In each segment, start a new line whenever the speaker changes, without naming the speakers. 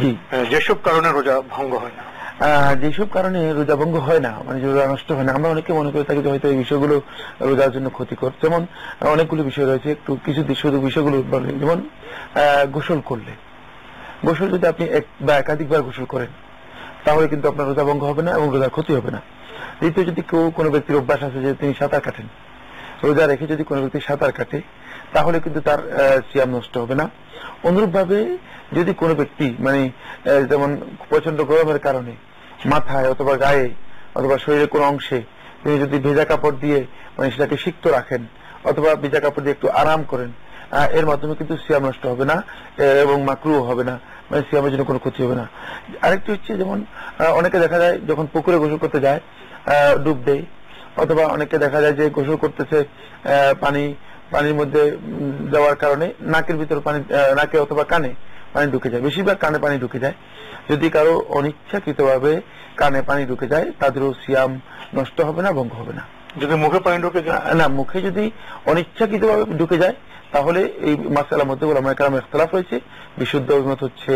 জি
যেসব কারণে রোজা ভঙ্গ হয় না।
যেসব কারণে রোজা ভঙ্গ হয় না মানে রোজা নষ্ট হয় না আমরা অনেকে মনে করে থাকি যে হয়তো এই বিষয়গুলো রোজার জন্য ক্ষতিকর। যেমন অনেকগুলো বিষয় রয়েছে একটু কিছু শুধু বিষয়গুলো যেমন আহ, গোসল করলে। গোসল যদি আপনি এক বা একাধিকবার গোসল করেন তাহলে কিন্তু আপনার রোজা ভঙ্গ হবে না এবং রোজার ক্ষতি হবে না। দ্বিতীয় যদি কেউ কোনো ব্যক্তির অভ্যাস আছে যে তিনি সাঁতার কাটেন রোজা রেখে যদি কোনো ব্যক্তি সাঁতার কাটে, তাহলে কিন্তু তার সিয়াম নষ্ট হবে না। অনুরূপভাবে যদি কোনো ব্যক্তি মানে যেমন প্রচণ্ড গরমের কারণে মাথায় অথবা গায়ে অথবা শরীরের কোনো অংশে তিনি যদি ভেজা কাপড় দিয়ে মানে সেটাকে সিক্ত রাখেন অথবা ভেজা কাপড় দিয়ে একটু আরাম করেন এর মাধ্যমে কিন্তু সিয়াম নষ্ট হবে না এবং মাকরুও হবে না মানে সিয়ামের জন্য কোনো ক্ষতি হবে না। আরেকটি হচ্ছে, যেমন অনেকে দেখা যায় যখন পুকুরে গোসল করতে যায় ডুব দেয় অথবা অনেকে দেখা যায় যে গোসল করতেছে পানি পানির মধ্যে উম, যাওয়ার কারণে নাকের ভিতর পানি নাকে অথবা কানে পানি ঢুকে যায়। বেশিরভাগ কানে পানি ঢুকে যায়। যদি কারও অনিচ্ছাকৃতভাবে কানে পানি ঢুকে যায় তাদেরও সিয়াম নষ্ট হবে না ভঙ্গ হবে না।
যদি মুখে পানি ঢুকে যায়?
না মুখে যদি অনিচ্ছাকৃতভাবে ঢুকে যায় তাহলে এই মাসালার মধ্যে ওলামা কালাম ইখতলাফ হয়েছে বিশুদ্ধ অভিমত হচ্ছে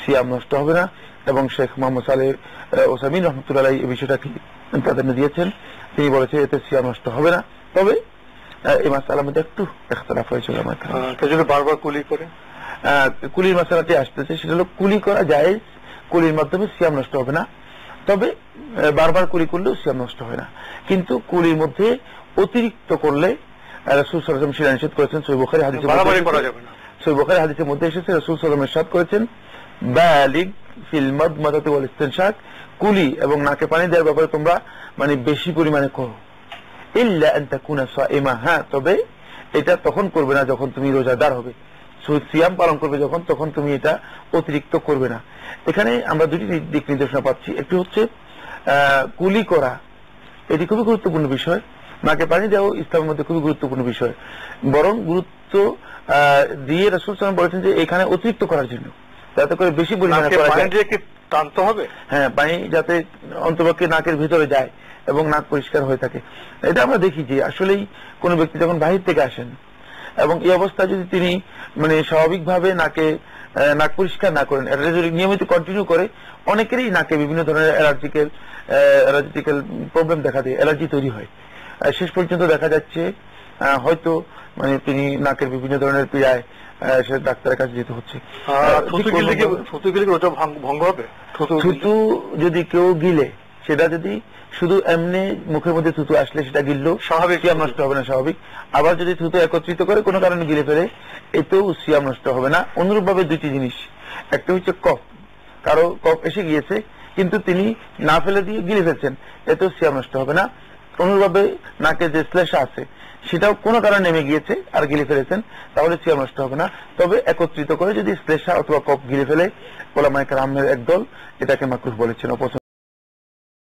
সিয়াম নষ্ট হবে না। এবং শেখ মোহাম্মদ সালে ওসামিন রহমতুল্লাহ এই বিষয়টাকে প্রাধান্য দিয়েছেন। তিনি বলেছেন এতে সিয়াম নষ্ট হবে না। তবে এই মাসালার মধ্যে একটু ইখতলাফ হয়েছে ওলামা কালাম
আহ, কেউ যদি বারবার কুলি করে?
কুলির মশলাটি আসতেছে সেটা হলো কুলি করা যায় কুলির মাধ্যমে সিয়াম নষ্ট হবে না। তবে বারবার কুলি করলেও সিয়াম নষ্ট হয় না। কিন্তু কুলির মধ্যে অতিরিক্ত করলে রসুল সরজম সেটা নিষেধ করেছেন সই বুখারি হাদিসের মধ্যে এসেছে- রসুল সালাম এরশাদ করেছেন বালিগ ফিল মদ, মাদাতে ওয়াল ইস্তেনশাক, কুলি এবং নাকে পানি দেওয়ার ব্যাপারে তোমরা মানে বেশি পরিমাণে করো। ইল্লা আন তাকুনা সাইমা। হ্যাঁ তবে এটা তখন করবে না যখন তুমি রোজাদার হবে। সিয়াম পালন করবে যখন, তখন তুমি এটা অতিরিক্ত করবে না। এখানে আমরা দুটি দিক নির্দেশনা পাচ্ছি। একটি হচ্ছে কুলি করা। এটি খুবই গুরুত্বপূর্ণ বিষয়। নাকে পানি দেওয়া ইসলামের মধ্যে খুবই গুরুত্বপূর্ণ বিষয়। বরং গুরুত্ব দিয়ে রসুল সালাম বলেছেন যে এখানে অতিরিক্ত করার জন্য। যাতে করে বেশি পরিমাণে
টানতে হবে?
হ্যাঁ পানি যাতে অন্তপক্ষে নাকের ভিতরে যায় এবং নাক পরিষ্কার হয়ে থাকে। এটা আমরা দেখি যে আসলেই কোনো ব্যক্তি যখন বাহির থেকে আসেন এবং এই অবস্থায় যদি তিনি মানে স্বাভাবিকভাবে নাকে নাক পরিষ্কার না করেন এটা যদি নিয়মিত কন্টিনিউ করে অনেকেরই নাকে বিভিন্ন ধরনের অ্যালার্জিক্যাল অ্যালার্জিক্যাল প্রবলেম দেখা দেয় অ্যালার্জি তৈরি হয়। শেষ পর্যন্ত দেখা যাচ্ছে হয়তো মানে তিনি নাকের বিভিন্ন ধরনের পীড়ায় সে ডাক্তারের কাছে যেতে হচ্ছে।
থুতু গিলে ভঙ্গ হবে? থুতু
যদি কেউ গিলে সেটা যদি শুধু এমনি মুখের মধ্যে থুতু আসলে সেটা গিললো
স্বাভাবিক।
সিয়াম নষ্ট হবে না স্বাভাবিক। আবার যদি থুতু একত্রিত করে কোনো কারণে গিলে ফেলে এতেও সিয়াম নষ্ট হবে না। অনুরূপভাবে দুটি জিনিস। একটা হচ্ছে কফ। কারও কফ এসে গিয়েছে কিন্তু তিনি না ফেলে দিয়ে গিলে ফেলছেন এতেও সিয়াম নষ্ট হবে না। অনুরূপভাবে নাকে যে শ্লেষা আছে, সেটাও কোনো কারণে নেমে গিয়েছে আর গিলে ফেলেছেন, তাহলে সিয়াম নষ্ট হবে না। তবে একত্রিত করে যদি শ্লেষা অথবা কপ গিলে ফেলে ওলামাইকার আহমের একদল এটাকে মাকুশ বলেছেন। অপছন্দ